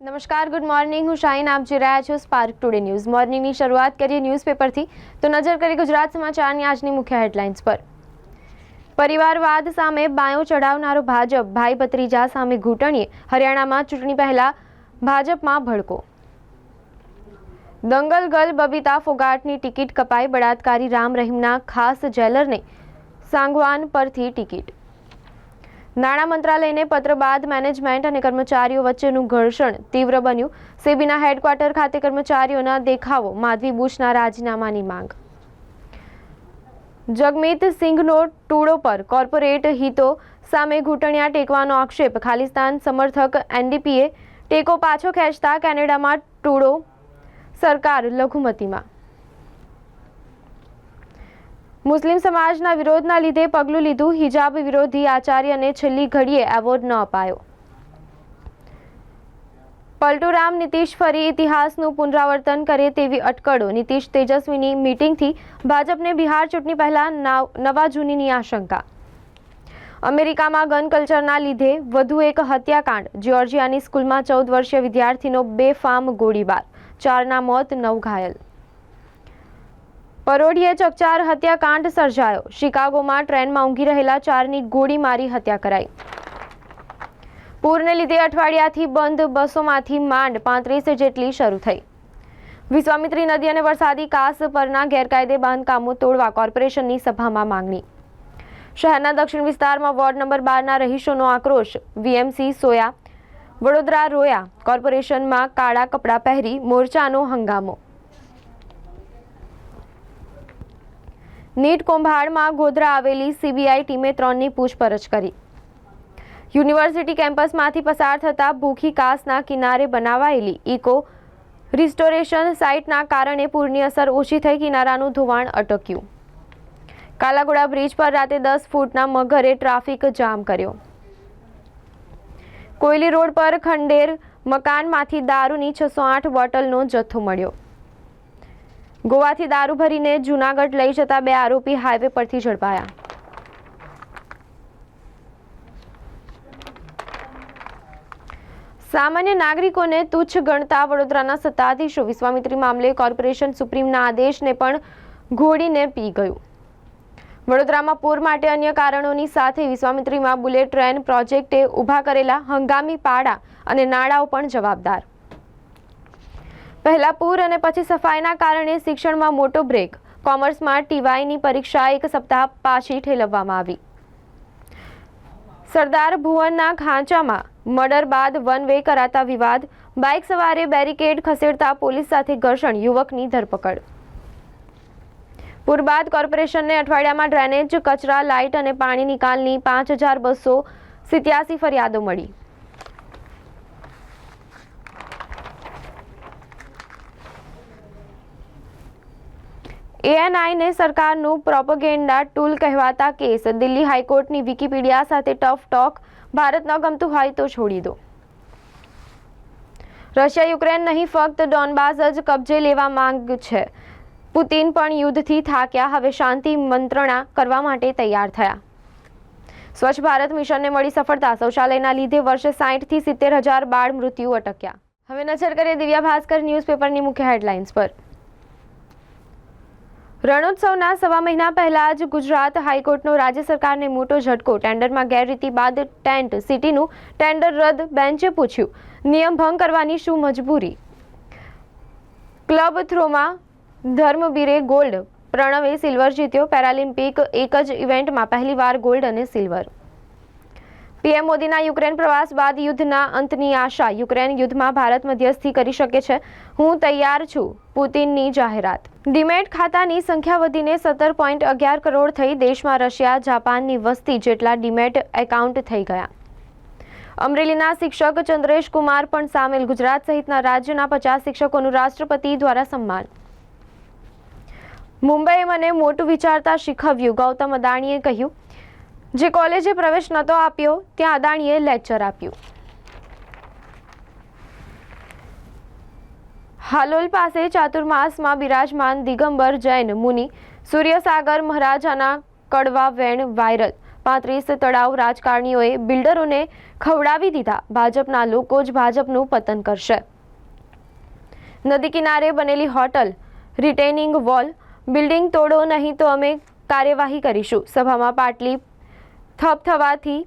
નમસ્કાર good morning હું શાહીન, આપ જોઈ રહ્યા છો સ્પાર્ક ટુડે ન્યૂઝ મોર્નિંગની શરૂઆત કરીએ ન્યૂઝપેપરથી તો નજર કરીએ ગુજરાત સમાચારની આજની મુખ્ય હેડલાઇન્સ પર. પરિવારવાદ સામે બાયો ચડાવનારો ભાજપ, ભાઈ ભત્રીજા સામે ઘૂંટણીએ. હરિયાણામાં ચૂંટણી પહેલા ભાજપમાં ભડકો. દંગલ ગર્લ બબીતા ફોગાટની ટિકિટ કપાઈ બળાત્કારી. રામ રહીમના ખાસ જેલરને સાંગવાન પરથી ટિકિટ. નાણાં મંત્રાલયને પત્ર બાદ મેનેજમેન્ટ અને કર્મચારીઓ વચ્ચેનું ઘર્ષણ તીવ્ર બન્યું. સેબીના હેડક્વાર્ટર ખાતે કર્મચારીઓના દેખાવો, માધવી બુશના રાજીનામાની માંગ. જગમીત સિંઘનો ટૂળો પર કોર્પોરેટ હિતો સામે ઘૂંટણિયા ટેકવાનો આક્ષેપ. ખાલિસ્તાન સમર્થક એનડીપીએ ટેકો પાછો ખેંચતા કેનેડામાં ટૂળો સરકાર લઘુમતીમાં. મુસ્લિમ સમાજના વિરોધના લીધે પગલું લીધું હિજાબ વિરોધી આચાર્યને છેલ્લી ઘડીએ એવોર્ડ ન અપાયો. પલટુરામ નીતિશ ફરી ઇતિહાસનું પુનરાવર્તન કરે તેવી અટકળો. નીતિશ તેજસ્વીની મીટિંગથી ભાજપને બિહાર ચૂંટણી પહેલા નાવ- જૂનીની આશંકા. અમેરિકામાં ગન કલ્ચરના લીધે વધુ એક હત્યાકાંડ. જ્યોર્જિયાની સ્કૂલમાં ચૌદ વર્ષીય વિદ્યાર્થીનો બેફામ ગોળીબાર. ચારના મોત, નવ ઘાયલ. પરોઢીએ ચકચાર હત્યાકાંડ સર્જાયો. શિકાગોમાં ટ્રેનમાં ઊંઘી રહેલા ચારની ગોળી મારી હત્યા કરાઈ. પૂરને લીધે અઠવાડિયાથી બંધ બસોમાંથી માંડ પાંત્રીસ જેટલી શરૂ થઈ. વિશ્વામિત્રી નદી અને વરસાદી કાસ પરના ગેરકાયદે બાંધકામો તોડવા કોર્પોરેશનની સભામાં માંગણી. શહેરના દક્ષિણ વિસ્તારમાં વોર્ડ નંબર બારના રહીશોનો આક્રોશ. વીએમસી સોયા, વડોદરા રોયા કોર્પોરેશનમાં કાળા કપડાં પહેરી મોરચાનો હંગામો. નીટ કૌભાંડમાં ગોધરા આવેલી સીબીઆઈ ટીમે ત્રણની પૂછપરછ કરી. યુનિવર્સિટી કેમ્પસમાંથી પસાર થતા ભૂખી કાસના કિનારે બનાવાયેલી ઇકો રિસ્ટોરેશન સાઇટના કારણે પૂરની અસર ઓછી થઈ કિનારાનું ધોવાણ અટક્યું. કાલાઘોડા બ્રિજ પર રાતે દસ ફૂટના મગરે ટ્રાફિક જામ કર્યો. કોયલી રોડ પર ખંડેર મકાનમાંથી દારૂની છસો આઠ બોટલનો જથ્થો મળ્યો. ગોવાથી દારૂ ભરીને જૂનાગઢ લઈ જતા બે આરોપી હાઈવે પરથી ઝડપાયા. સામાન્ય નાગરિકોને તુચ્છ ગણતા વડોદરાના સત્તાધીશો. વિશ્વામિત્રી મામલે કોર્પોરેશન સુપ્રીમના આદેશને પણ ઘોડીને પી ગયું. વડોદરામાં પૂર માટે અન્ય કારણોની સાથે વિશ્વામિત્રીમાં બુલેટ ટ્રેન પ્રોજેક્ટે ઊભા કરેલા હંગામી પાડા અને નાળાઓ પણ જવાબદાર. પહેલા પૂર અને પછી સફાઈના કારણે શિક્ષણમાં મોટો બ્રેક. કોમર્સમાં ટીવાયની પરીક્ષા એક સપ્તાહ પાછી ઠેલવવામાં આવી. સરદાર ભુવનના ખાંચામાં મર્ડર બાદ વન વે કરાતા વિવાદ. બાઇક સવારે બેરિકેડ ખસેડતા પોલીસ સાથે ઘર્ષણ, યુવકની ધરપકડ. પૂર બાદ કોર્પોરેશનને અઠવાડિયામાં ડ્રેનેજ, કચરા, લાઇટ અને પાણી નિકાલની પાંચ હજાર બસો સિત્યાસી ફરિયાદો મળી. એએનઆઈને સરકારનું પ્રોપગેન્ડા ટૂલ કહેવાતા કેસ. દિલ્હી હાઈકોર્ટની વિકિપીડિયા સાથે ટફ ટોક. ભારત ન ગમતું હોય તો છોડી દો. રશિયા યુક્રેન નહીં, ફક્ત ડોનબાસ જ કબજે લેવા માંગ છે. પુતિન પણ યુદ્ધથી થાક્યા. હવે શાંતિ મંત્રણા કરવા માટે તૈયાર થયા. સ્વચ્છ ભારત મિશનને મળી સફળતા. શૌચાલયના લીધે વર્ષે સાહીઠથી સિત્તેર હજાર બાળ મૃત્યુ અટક્યા. હવે નજર કરીએ દિવ્યા ભાસ્કર ન્યૂઝપેપરની મુખ્ય હેડલાઇન્સ પર. રણોત્સવના સવા મહિના પહેલા જ ગુજરાત હાઈકોર્ટનો રાજ્ય સરકારને મોટો ઝટકો. ટેન્ડરમાં ગેરરીતિ બાદ ટેન્ટ સિટીનું ટેન્ડર રદ. બેન્ચે પૂછ્યું, નિયમ ભંગ કરવાની શું મજબૂરી? ક્લબ થ્રોમાં ધર્મબીરે ગોલ્ડ, પ્રણવે સિલ્વર જીત્યો. પેરાલિમ્પિક એક જ ઇવેન્ટમાં પહેલીવાર ગોલ્ડ અને સિલ્વર. પીએમ મોદીના યુક્રેન પ્રવાસ બાદ યુદ્ધના અંતની આશા યુક્રેન યુદ્ધમાં ભારત મધ્યસ્થી કરી શકે છે. હું તૈયાર છું પુતિનની જાહેરાત. ડીમેટ ખાતાની સંખ્યા વધીને સત્તર પોઈન્ટ અગિયાર કરોડ થઈ દેશમાં રશિયા, જાપાનની વસ્તી જેટલા ડીમેટ એકાઉન્ટ થઈ ગયા. અમરેલીના શિક્ષક ચંદ્રેશ કુમાર પણ સામેલ, ગુજરાત સહિતના રાજ્યના પચાસ શિક્ષકોનું રાષ્ટ્રપતિ દ્વારા સન્માન. મુંબઈએ મને મોટું વિચારતા શીખવ્યું, ગૌતમ અદાણીએ કહ્યું જે કોલેજે પ્રવેશ નહોતો આપ્યો, ત્યાં અદાણીએ લેક્ચર આપ્યું. હાલોલ પાસે ચાતુર્માસમાં બિરાજમાન દિગંબર જૈન મુનિ, સૂર્યસાગર મહારાજાના કડવા વેણ વાયરલ. પાંત્રીસ તળાવ રાજકારણીઓએ બિલ્ડરોને ખવડાવી દીધા. ભાજપના લોકો જ ભાજપનું પતન કરશે. નદી કિનારે બનેલી હોટલ, રિટેનિંગ વોલ, બિલ્ડિંગ તોડો નહીં તો અમે કાર્યવાહી કરીશું. સભામાં પાટલી થપ થવાથી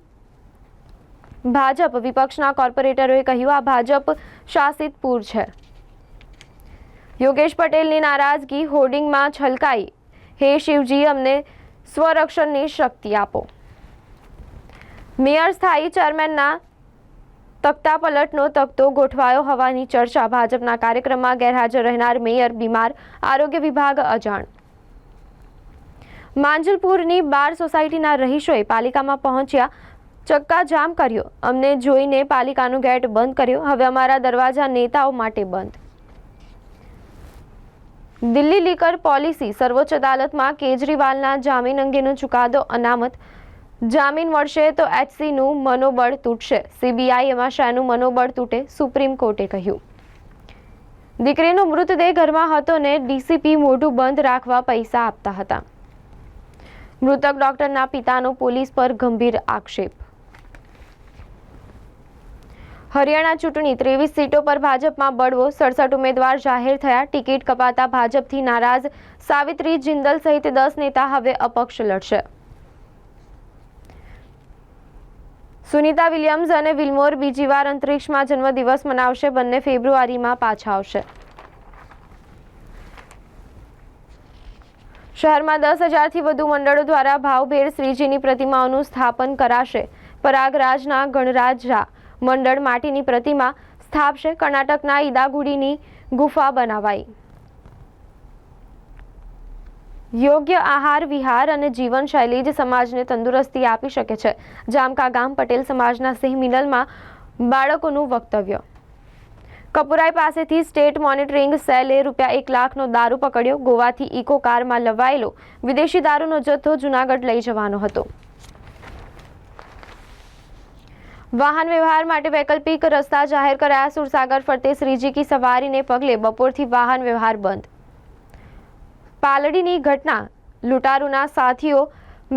ભાજપ વિપક્ષના કોર્પોરેટરોએ કહ્યું, આ ભાજપ શાસિત પૂર છે. યોગેશ પટેલની નારાજગી હોર્ડિંગમાં છલકાઈ. હે શિવજી, અમને સ્વરક્ષણની શક્તિ આપો. મેયર સ્થાયી ચેરમેનના તખ્તા પલટનો તખતો ગોઠવાયો હોવાની ચર્ચા ભાજપના કાર્યક્રમમાં ગેરહાજર રહેનાર મેયર, બીમાર આરોગ્ય વિભાગ અજાણ. માંજલપુરની બાર સોસાયટીના રહીશોએ પાલિકામાં પહોંચ્યા, ચક્કાજામ કર્યો. અમને જોઈને પાલિકાનો ગેટ બંધ કર્યો. હવે અમારા દરવાજા નેતાઓ માટે બંધ. દિલ્હી લીકર પોલિસી સર્વોચ્ચ અદાલતમાં કેજરીવાલના જામીન અંગેનો ચુકાદો અનામત. જામીન મળશે તો એચસીનું મનોબળ તૂટશે. સીબીઆઈ એમાં શાનું મનોબળ તૂટે, સુપ્રીમ કોર્ટે કહ્યું. દીકરીનો મૃતદેહ ઘરમાં હતો ને ડીસીપી મોઢું બંધ રાખવા પૈસા આપતા હતા. મૃતક ડોક્ટરના પિતાનો પોલીસ પર ગંભીર આક્ષેપ. હરિયાણા ચૂંટણી ત્રેવીસ સીટો પર ભાજપમાં બળવો. સડસઠ ઉમેદવાર જાહેર થયા. ટિકિટ કપાતા ભાજપથી નારાજ. સાવિત્રી જિંદલ સહિત દસ નેતા હવે અપક્ષ લડશે. સુનિતા વિલિયમ્સ અને વિલમોર બીજી વાર અંતરિક્ષમાં જન્મદિવસ મનાવશે. બંને ફેબ્રુઆરીમાં પાછા આવશે. શહેરમાં દસ હજારથી વધુ મંડળો દ્વારા ભાવભેર શ્રીજીની પ્રતિમાઓનું સ્થાપન કરાશે. પરાગરાજના ગણરાજ ઝા મંડળ માટીની પ્રતિમા સ્થાપશે. કર્ણાટકના ઈદાગુડીની ગુફા બનાવાઈ. યોગ્ય આહાર, વિહાર અને જીવનશૈલી જ સમાજને તંદુરસ્તી આપી શકે છે. જામકા ગામ પટેલ સમાજના સિંહ મિનલમાં બાળકોનું વક્તવ્ય. કપુરાઈ પાસેથી સ્ટેટ મોનિટરિંગ સેલે રૂપિયા એક લાખનો દારૂ પકડ્યો. ગોવાથી ઇકો કારમાં લવાયેલો વિદેશી દારૂનો જથ્થો જુનાગઢ લઈ જવાનો હતો. વાહન વ્યવહાર માટે વૈકલ્પિક રસ્તા જાહેર કરાયા. સુરસાગર ફરતે શ્રીજી કી સવારીને પગલે બપોરથી વાહન વ્યવહાર બંધ. પાલડીની ઘટના. લૂંટારૂના સાથીઓ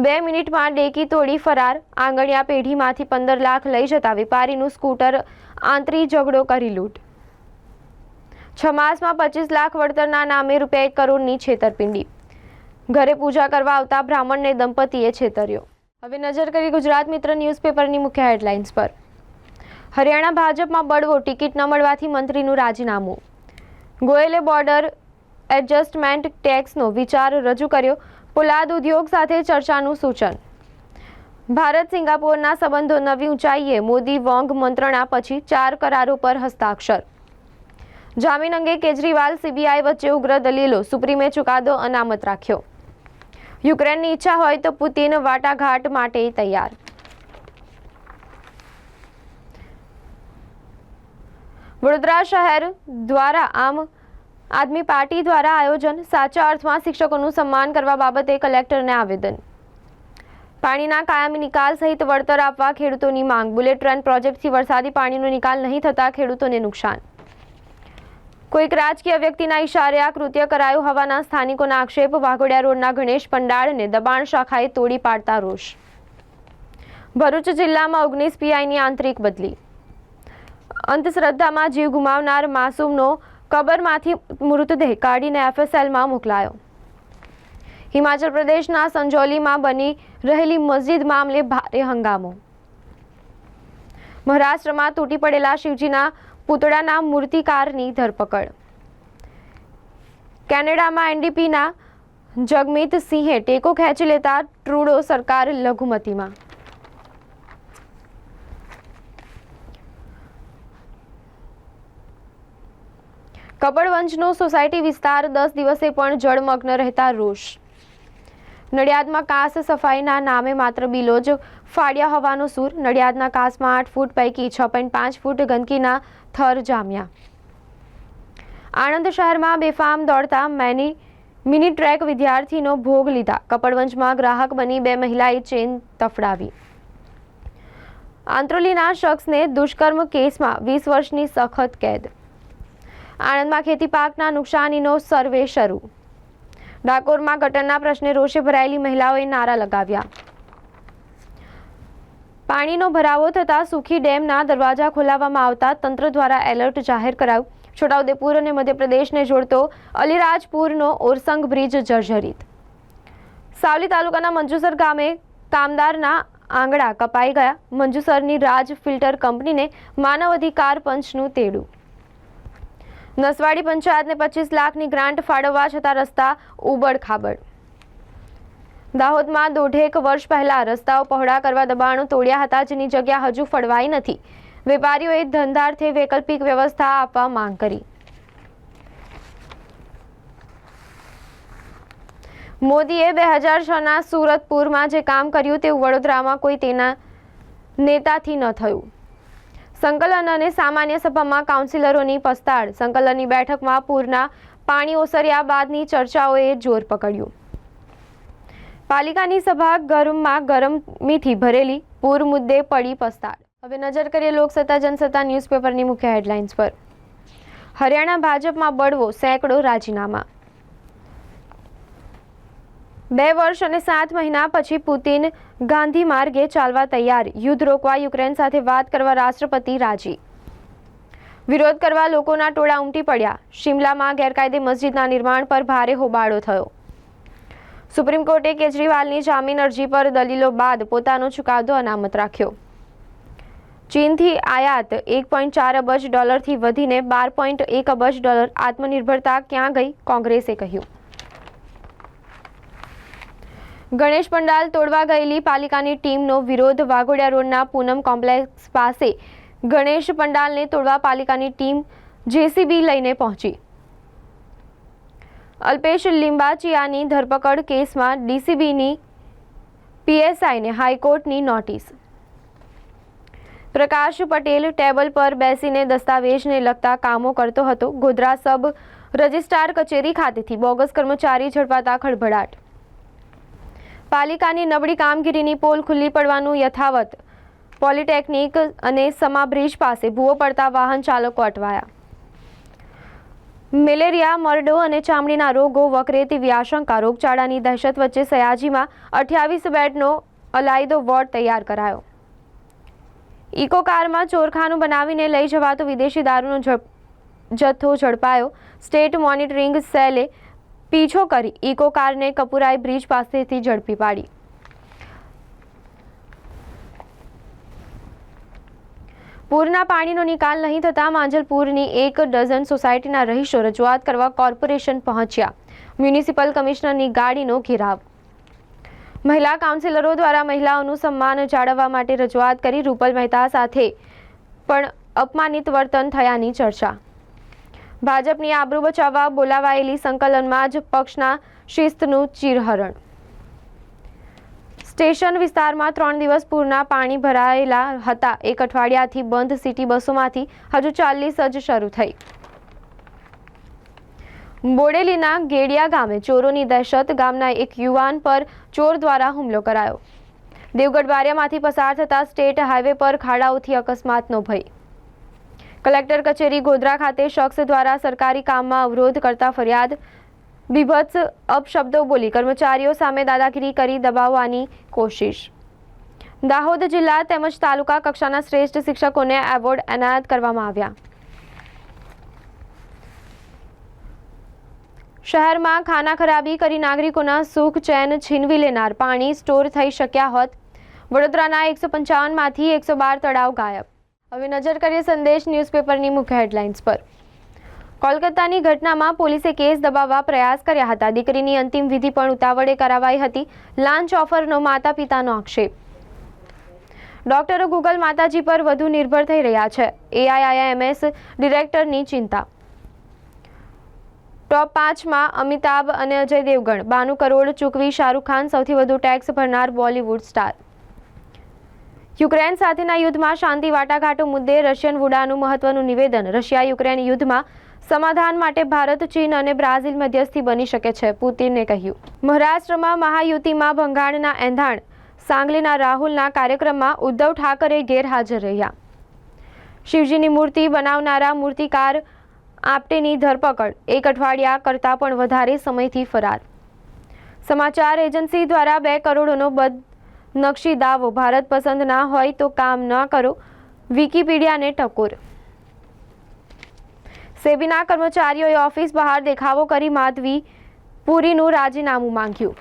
બે મિનિટમાં ડેકી તોડી ફરાર. આંગણિયા પેઢીમાંથી પંદર લાખ લઈ જતા વેપારીનું સ્કૂટર આંતરી ઝઘડો કરી લૂંટ. છ માસમાં પચીસ લાખ વળતરના નામે રૂપિયા એક કરોડની છેતરપિંડી. ઘરે પૂજા કરવા આવતા બ્રાહ્મણને દંપતીએ છેતર્યો. હવે નજર કરી ગુજરાત મિત્ર ન્યૂઝપેપરની મુખ્ય હેડલાઇન્સ પર. હરિયાણા ભાજપમાં બળવો, ટિકિટ ન મળવાથી મંત્રીનું રાજીનામું. ગોયલે બોર્ડર એડજસ્ટમેન્ટ ટેક્સનો વિચાર રજૂ કર્યો. પોલાદ ઉદ્યોગ સાથે ચર્ચાનું સૂચન. ભારત સિંગાપોરના સંબંધો નવી ઊંચાઈએ, મોદી વોંગ મંત્રણા પછી ચાર કરારો પર હસ્તાક્ષર. જામીન અંગે કેજરીવાલ, સીબીઆઈ વચ્ચે ઉગ્ર દલીલો. સુપ્રીમે ચુકાદો અનામત રાખ્યો. યુક્રેનની ઈચ્છા હોય તો પુતિન વાટાઘાટ માટે તૈયાર. વડોદરા શહેર દ્વારા આમ આદમી પાર્ટી દ્વારા આયોજન સાચા અર્થમાં શિક્ષકોનું સન્માન કરવા બાબતે કલેક્ટરને આવેદન. પાણીના કાયમી નિકાલ સહિત વળતર આપવા ખેડૂતોની માંગ. બુલેટ ટ્રેન પ્રોજેક્ટથી વરસાદી પાણીનો નિકાલ નહીં થતા ખેડૂતોને નુકસાન. કોઈક રાજકીય વ્યક્તિના ઇશારે આ કૃત્ય કરાયું હોવાના સ્થાનિકોના આક્ષેપ, વાઘોડિયા રોડના ગણેશ પંડાળને દબાણ શાખાએ તોડી પાડતા રોષ. ભરૂચ જિલ્લામાં ઓગણીસ પીઆઈની આંતરિક બદલી. અંધશ્રદ્ધામાં જીવ ગુમાવનાર માસૂમનો કબરમાંથી મૃતદેહ કાઢીને એફએસએલમાં મોકલાયો. હિમાચલ પ્રદેશના સંજોલીમાં બની રહેલી મસ્જિદ મામલે ભારે હંગામો. મહારાષ્ટ્રમાં તૂટી પડેલા શિવજીના પૂતળાના મૂર્તિકારની ધરપકડ. કેનેડામાં એનડીપીના જગમીત સિંહે ટેકો ખેંચી લેતા ટ્રુડો સરકાર લઘુમતીમાં. કપડવંજનો સોસાયટી વિસ્તાર દસ દિવસે પણ જળમગ્ન રહેતા રોષ. નડિયાદમાં કાસ સફાઈના નામે માત્ર બિલો જ ફાડ્યા હોવાનો સૂર નડિયાદના કાસમાં આઠ ફૂટ પૈકી છ પોઈન્ટ પાંચ ફૂટ ગંદકીના થર જામ્યા. આણંદ શહેરમાં બેફામ દોડતા મેની મિની ટ્રેક વિદ્યાર્થીનો ભોગ લીધા. કપડવંજમાં ગ્રાહક બની બે મહિલાએ ચેન તફડાવી. આંત્રોલીના શખ્સને દુષ્કર્મ કેસમાં વીસ વર્ષની સખત કેદ. આણંદમાં ખેતી પાકના નુકસાનીનો સર્વે શરૂ. ડાકોરમાં ગટરના પ્રશ્ને રોષે ભરાયેલી મહિલાઓએ નારા લગાવ્યા. પાણીનો ભરાવો થતાં સુખી ડેમના દરવાજા ખોલાવવામાં આવતા તંત્ર દ્વારા એલર્ટ જાહેર કરાયું. છોટાઉદેપુર અને મધ્યપ્રદેશને જોડતો અલીરાજપુરનો ઓરસંગ બ્રિજ જર્જરિત. સાવલી તાલુકાના મંજુસર ગામે કામદારના આંગળા કપાઈ ગયા. મંજુસરની રાજ ફિલ્ટર કંપનીને માનવ અધિકાર પંચનું તેડું. નસવાડી પંચાયતને પચીસ લાખની ગ્રાન્ટ ફાળવવા છતાં રસ્તા ઉબડ ખાબડ. દાહોદમાં દોઢેક વર્ષ પહેલા રસ્તાઓ પહોળા કરવા દબાણો તોડ્યા હતા, જેની જગ્યા હજુ ફળવાઈ નથી. વેપારીઓએ ધંધાર્થે વૈકલ્પિક વ્યવસ્થા આપવા માંગ કરી. મોદીએ બે હજાર છના સુરતપુરમાં જે કામ કર્યું તેવું વડોદરામાં કોઈ તેના નેતાથી ન થયું. સંકલન અને સામાન્ય સભામાં કાઉન્સિલરોની પસ્તાળ, સંકલનની બેઠકમાં પૂરના પાણી ઓસર્યા બાદની ચર્ચાઓએ જોર પકડ્યું. પાલિકાની સભા ગરમમાં ગરમીથી ભરેલી, પૂર મુદ્દે પડી પસ્તાળ. હવે નજર કરીએ લોકસત્તા, જનસત્તા ન્યૂઝપેપરની મુખ્ય હેડલાઇન્સ પર. હરિયાણા ભાજપમાં બળવો સેંકડો રાજીનામા. બે વર્ષ અને સાત મહિના પછી પુતિન ગાંધી માર્ગે ચાલવા તૈયાર. યુદ્ધ રોકવા યુક્રેન સાથે વાત કરવા રાષ્ટ્રપતિ રાજી. વિરોધ કરવા લોકોના ટોળા ઉમટી પડ્યા. શિમલામાં ગેરકાયદે મસ્જિદના નિર્માણ પર ભારે હોબાળો થયો. સુપ્રીમ કોર્ટે કેજરીવાલની જામીન અરજી પર દલીલો બાદ પોતાનો ચુકાદો અનામત રાખ્યો. ચીનથી આયાત એક પોઈન્ટ ચાર અબજ ડોલરથી વધીને બાર પોઈન્ટ એક અબજ ડોલર આત્મનિર્ભરતા ક્યાં ગઈ કોંગ્રેસે કહ્યું. ગણેશ પંડાલ તોડવા ગયેલી પાલિકાની ટીમનો વિરોધ વાઘોડિયા રોડના પૂનમ કોમ્પ્લેક્સ પાસે ગણેશ પંડાલને તોડવા પાલિકાની ટીમ જેસીબી લઈને પહોંચી. અલ્પેશ લિંબાચિયાની ધરપકડ કેસમાં ડીસીબીની પીએસઆઈને હાઈકોર્ટની નોટિસ. પ્રકાશ પટેલ ટેબલ પર બેસીને દસ્તાવેજને લગતા કામો કરતો હતો. ગોધરા સબ રજિસ્ટ્રાર કચેરી ખાતેથી બોગસ કર્મચારી ઝડપાતા ખળભળાટ. પાલિકાની નબળી કામગીરીની પોલ ખુલ્લી પડવાનું યથાવત. પોલિટેકનિક અને સમા બ્રિજ પાસે ભૂવો પડતા વાહન ચાલકો અટવાયા. મેલેરિયા, મરડો અને ચામડીના રોગો વકરે તેવી રોગચાળાની દહેશત વચ્ચે સયાજીમાં અઠ્યાવીસ બેડનો અલાયદો વોર્ડ તૈયાર કરાયો. ઇકો કારમાં ચોરખાનું બનાવીને લઈ જવાતો વિદેશી દારૂનો જથ્થો ઝડપાયો. સ્ટેટ મોનિટરિંગ સેલે પીછો કરી. ઇકો કારને કપુરાઈ બ્રિજ પાસેથી ઝડપી પાડી. પૂરના પાણીનો નિકાલ નહીં થતાં માંજલપુરની એક ડઝન સોસાયટીના રહીશો રજૂઆત કરવા કોર્પોરેશન પહોંચ્યા. મ્યુનિસિપલ કમિશનરની ગાડીનો ઘેરાવ. મહિલા કાઉન્સિલરો દ્વારા મહિલાઓનું સન્માન જાળવવા માટે રજૂઆત કરી રૂપલ મહેતા સાથે પણ અપમાનિત વર્તન થયાની ચર્ચા. ભાજપની આબરૂ બચાવવા બોલાવાયેલી સંકલનમાં જ પક્ષના શિસ્તનું ચીરહરણ. સ્ટેશન વિસ્તારમાં ત્રણ દિવસ પૂરના પાણી ભરાયેલા હતા. એક અઠવાડિયાથી બંધ સિટી બસોમાંથી હજુ ચાલીસ જ શરૂ થઈ. બોડેલીના ગેડિયા ગામે ચોરોની દહેશત ગામના એક યુવાન પર ચોર દ્વારા હુમલો કરાયો. દેવગઢ બારિયામાંથી પસાર થતા સ્ટેટ હાઈવે પર ખાડાઓથી અકસ્માતનો ભય. કલેક્ટર કચેરી ગોધરા ખાતે શખ્સ દ્વારા સરકારી કામમાં અવરોધ કરતા ફરિયાદ બીભત્સ અપશબ્દો બોલી કર્મચારીઓ સામે દાદાગીરી કરી દબાવવાની કોશિશ. દાહોદ જિલ્લા તેમજ તાલુકા કક્ષાના શ્રેષ્ઠ શિક્ષકોને એવોર્ડ એનાયત કરવામાં આવ્યા. શહેરમાં ખાના ખરાબી કરી નાગરિકોના સુખ ચેન છીનવી લેનાર પાણી સ્ટોર થઈ શક્યા હોત. વડોદરાના એકસો પંચાવનમાંથી એકસો બાર તળાવ ગાયબ. હવે નજર કરીએ સંદેશ ન્યૂઝપેપરની મુખ્ય હેડલાઇન્સ પર. કોલકાતાની ઘટનામાં પોલીસે કેસ દબાવવા પ્રયાસ કર્યા હતા. દીકરીની અંતિમ વિધિ પણ ઉતાવળે કરાવાઈ હતી. લાંચ ઓફરનો માતા પિતાનો આક્ષેપ. ડોક્ટરો ગૂગલ માતાજી પર વધુ નિર્ભર થઈ રહ્યા છે. એઆઈઆઈએમએસ ડિરેક્ટરની ચિંતા. ટોપ પાંચમાં અમિતાભ અને અજય દેવગણ. બાનું કરોડ ચૂકવી શાહરૂખ ખાન સૌથી વધુ ટેક્સ ભરનાર બોલિવૂડ સ્ટાર. યુક્રેન સાથેના યુદ્ધમાં શાંતિ વાટાઘાટો મુદ્દે રશિયન વુડાનું મહત્વનું નિવેદન. રશિયા યુક્રેન યુદ્ધમાં સમાધાન માટે ભારત, ચીન અને બ્રાઝિલ મધ્યસ્થી બની શકે છે, પુતિને કહ્યું. મહારાષ્ટ્રમાં મહાયુતિમાં ભંગાણના એંધાણ. સાંગલીના રાહુલના કાર્યક્રમમાં ઉદ્ધવ ઠાકરે ગેરહાજર રહ્યા. શિવજીની મૂર્તિ બનાવનારા મૂર્તિકાર આપટેની ધરપકડ. એક અઠવાડિયા કરતાં પણ વધારે સમયથી ફરાર. સમાચાર એજન્સી દ્વારા બે કરોડનો બદ નકશી દાવો ભારત પસંદ ના હોય તો કામ ન કરો. વિકિપીડિયાને ટકોર સેબીના કર્મચારીઓએ ઓફિસ બહાર દેખાવો કરી માધવી પુરીનું રાજીનામું માંગ્યું.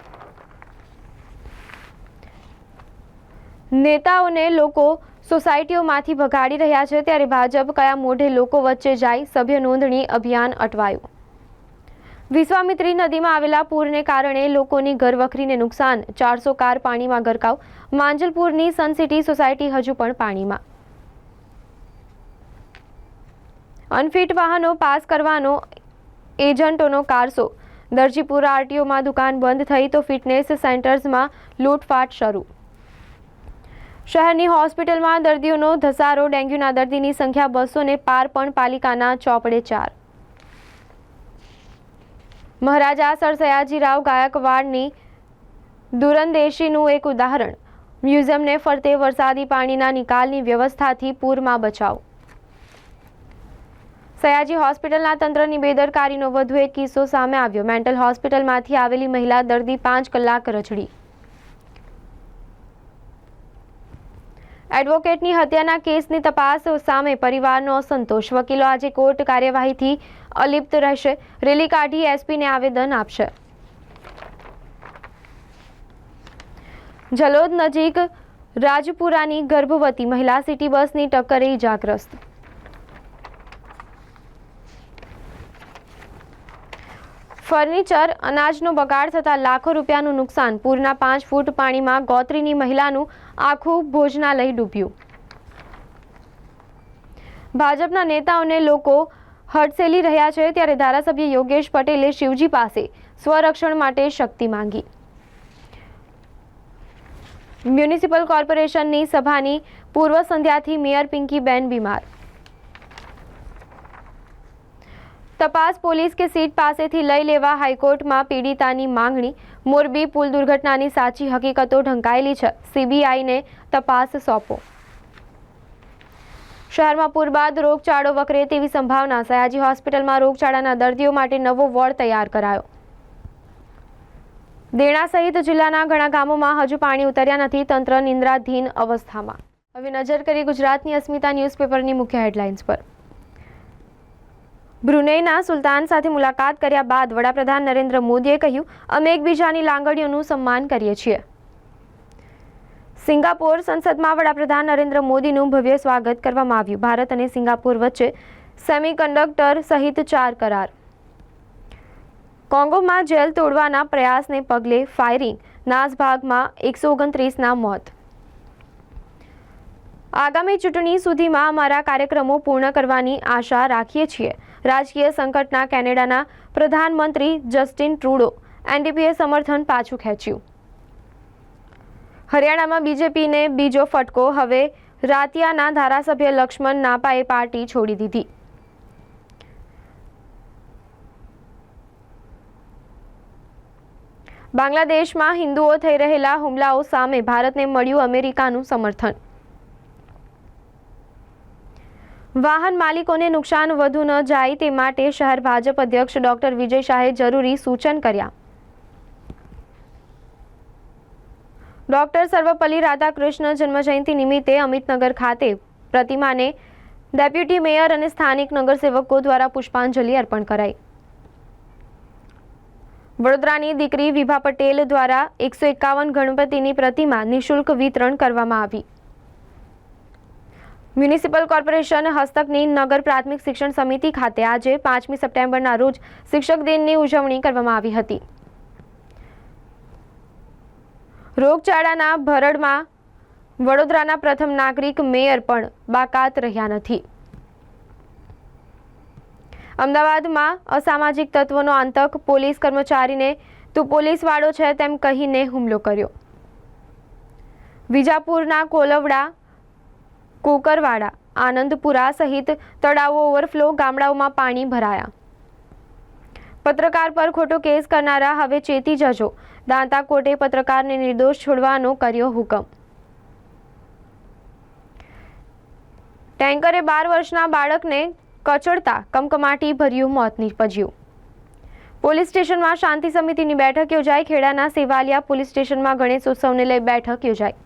નેતાઓને લોકો સોસાયટીઓમાંથી ભગાડી રહ્યા છે, ત્યારે ભાજપ કયા મોઢે લોકો વચ્ચે જાય, સભ્ય નોંધણી અભિયાન અટવાયું. વિશ્વામિત્રી નદીમાં આવેલા પૂરને કારણે લોકોની ઘરવખરીને નુકસાન. ચારસો કાર પાણીમાં ગરકાવ. માંજલપુરની સનસિટી સોસાયટી હજુ પણ પાણીમાં. અનફિટ વાહનો પાસ કરવાનો એજન્ટોનો કારસો. દરજીપુરા આરટીઓમાં દુકાન બંધ થઈ તો ફિટનેસ સેન્ટર્સમાં લૂંટફાટ શરૂ. શહેરની હોસ્પિટલમાં દર્દીઓનો ધસારો, ડેન્ગ્યુના દર્દીની સંખ્યા બસોને પાર પણ પાલિકાના ચોપડે ચાર. મહારાજા સર સયાજીરાવ ગાયકવાડની દૂરંદેશીનું એક ઉદાહરણ. મ્યુઝિયમને ફરતે વરસાદી પાણીના નિકાલની વ્યવસ્થાથી પૂરમાં બચાવ. સયાજી હોસ્પિટલના તંત્રની બેદરકારીનો વધુ એક કિસ્સો સામે આવ્યો. મેન્ટલ હોસ્પિટલમાંથી આવેલી મહિલા દર્દી પાંચ કલાક રજડી એડવોકેટની હત્યાના કેસની તપાસ સામે પરિવારનો અસંતોષ. વકીલો આજે કોર્ટ કાર્યવાહીથી અલિપ્ત રહેશે. રેલી કાઢી એસપીને આવેદન આપશે. જલોદ નજીક રાજપુરાની ગર્ભવતી મહિલા સિટી બસની ટક્કરે ઇજાગ્રસ્ત. ફર્નિચર અનાજનો બગાડ થતાં લાખો રૂપિયાનું નુકસાન. પૂરના પાંચ ફૂટ પાણીમાં ગોત્રીની મહિલાનું આખું ભોજનાલય ડૂબ્યું. ભાજપના નેતાઓને લોકો હડસેલી રહ્યા છે ત્યારે ધારાસભ્ય યોગેશ પટેલે શિવજી પાસે સ્વરક્ષણ માટે શક્તિ માંગી. મ્યુનિસિપલ કોર્પોરેશનની સભાની પૂર્વ સંધ્યાથી મેયર પિંકીબેન બીમાર. તપાસ પોલીસ કે સીટ પાસેથી લઈ લેવા હાઈકોર્ટમાં પીડિતાની માંગણી. મોરબી પુલ દુર્ઘટનાની સાચી હકીકતો ઢંકાયેલી છે. સીબીઆઈને તપાસ સોંપો. શહેરમાં પૂર બાદ રોગચાળો વકરે તેવી સંભાવના સયાજી હોસ્પિટલમાં રોગચાળાના દર્દીઓ માટે નવો વોર્ડ તૈયાર કરાયો. દેણા સહિત જિલ્લાના ઘણા ગામોમાં હજુ પાણી ઉતર્યા નથી. તંત્ર નિંદ્રાધીન અવસ્થામાં. હવે નજર કરી ગુજરાતની અસ્મિતા ન્યૂઝપેપરની મુખ્ય હેડલાઇન્સ પર. બ્રુનેઈના સુલતાન સાથે મુલાકાત કર્યા બાદ વડાપ્રધાન નરેન્દ્ર મોદીએ કહ્યું, અમે એકબીજાની લાંગણીઓનું સન્માન કરીએ છીએ. સિંગાપોર સંસદમાં વડાપ્રધાન નરેન્દ્ર મોદીનું ભવ્ય સ્વાગત કરવામાં આવ્યું. ભારત અને સિંગાપોર વચ્ચે સેમિકન્ડક્ટર સહિત ચાર કરાર. કોંગોમાં જેલ તોડવાના પ્રયાસને પગલે ફાયરિંગ, નાસભાગમાં એકસો ઓગણત્રીસના મોત. આગામી ચૂંટણી સુધીમાં અમારા કાર્યક્રમો પૂર્ણ કરવાની આશા રાખીએ છીએ. રાજકીય સંકટના કેનેડાના પ્રધાનમંત્રી જસ્ટિન ટ્રુડો એનડીપીએ સમર્થન પાછું ખેંચ્યું. હરિયાણામાં બીજેપીને બીજો ફટકો, હવે રાતિયાના ધારાસભ્ય લક્ષ્મણ નાપાએ પાર્ટી છોડી દીધી. બાંગ્લાદેશમાં હિન્દુઓ થઈ રહેલા હુમલાઓ સામે ભારતને મળ્યું અમેરિકાનું સમર્થન. વાહન માલિકોને નુકસાન વધુ ન જાય તે માટે શહેર ભાજપ અધ્યક્ષ ડોક્ટર વિજય શાહે જરૂરી સૂચન કર્યા. ડોક્ટર સર્વપલ્લી રાધાકૃષ્ણ જન્મજયંતિ નિમિત્તે અમિતનગર ખાતે પ્રતિમાને ડેપ્યુટી મેયર અને સ્થાનિક નગરસેવકો દ્વારા પુષ્પાંજલિ અર્પણ કરાઈ. વડોદરાની દીકરી વિભા પટેલ દ્વારા એકસો એકાવન ગણપતિની પ્રતિમા નિઃશુલ્ક વિતરણ કરવામાં આવી. મ્યુનિસિપલ કોર્પોરેશન હસ્તકની નગર પ્રાથમિક શિક્ષણ સમિતિ ખાતે આજે પાંચમી સપ્ટેમ્બરના રોજ શિક્ષક દિનની ઉજવણી કરવામાં આવી હતી. રોગચાળાના ભરડમાં વડોદરાના પ્રથમ નાગરિક મેયર પણ બાકાત રહ્યા નથી. અમદાવાદમાં અસામાજિક તત્વોનો આતંક પોલીસ કર્મચારીને, તું પોલીસવાળો છે તેમ કહીને હુમલો કર્યો. વિજાપુરના કોલવડા કોકરવાડા, આનંદપુરા સહિત તળાવો ઓવરફ્લો ગામડાઓમાં પાણી ભરાયા. પત્રકાર પર ખોટો કેસ કરનારા હવે ચેતી જજો. દાંતા કોર્ટે પત્રકારને નિર્દોષ છોડવાનો કર્યો હુકમ. ટેન્કરે બાર વર્ષના બાળકને કચડતા કમકમાટી ભર્યું મોત નીપજ્યું. પોલીસ સ્ટેશનમાં શાંતિ સમિતિની બેઠક યોજાઈ. ખેડાના સેવાલિયા પોલીસ સ્ટેશનમાં ગણેશ ઉત્સવને લઈ બેઠક યોજાઈ.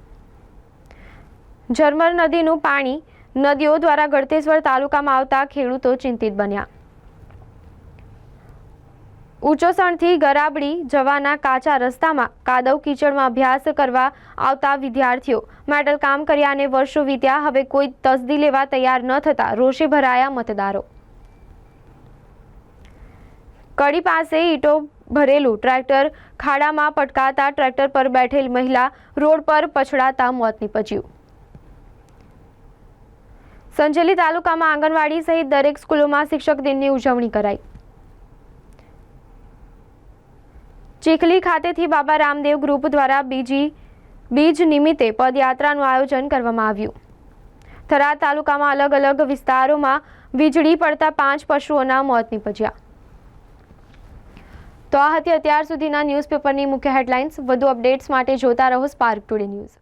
ઝરમર નદીનું પાણી નદીઓ દ્વારા ગળતેશ્વર તાલુકામાં આવતા ખેડૂતો ચિંતિત બન્યા. ઉચોસણથી ગરાબડી જવાના કાચા રસ્તામાં કાદવ કીચડમાં અભ્યાસ કરવા આવતા વિદ્યાર્થીઓ મેટલ કામ કર્યા અને વર્ષો વીત્યા, હવે કોઈ તસદી લેવા તૈયાર ન થતા રોષે ભરાયા મતદારો. કડી પાસે ઈટો ભરેલું ટ્રેક્ટર ખાડામાં પટકાતા ટ્રેક્ટર પર બેઠેલ મહિલા રોડ પર પછડાતા મોત નીપજ્યું. સંજેલી તાલુકામાં આંગણવાડી સહિત દરેક સ્કૂલોમાં શિક્ષક દિનની ઉજવણી કરાઈ. ચીખલી ખાતેથી બાબા રામદેવ ગ્રુપ દ્વારા બીજી, બીજ નિમિત્તે પદયાત્રાનું આયોજન કરવામાં આવ્યું. થરાદ તાલુકામાં અલગ અલગ વિસ્તારોમાં વીજળી પડતા પાંચ પશુઓના મોત નીપજ્યા. તો આ હતી અત્યાર સુધીના ન્યૂઝપેપરની મુખ્ય હેડલાઇન્સ. વધુ અપડેટ્સ માટે જોતા રહો સ્પાર્ક ટુડે ન્યૂઝ.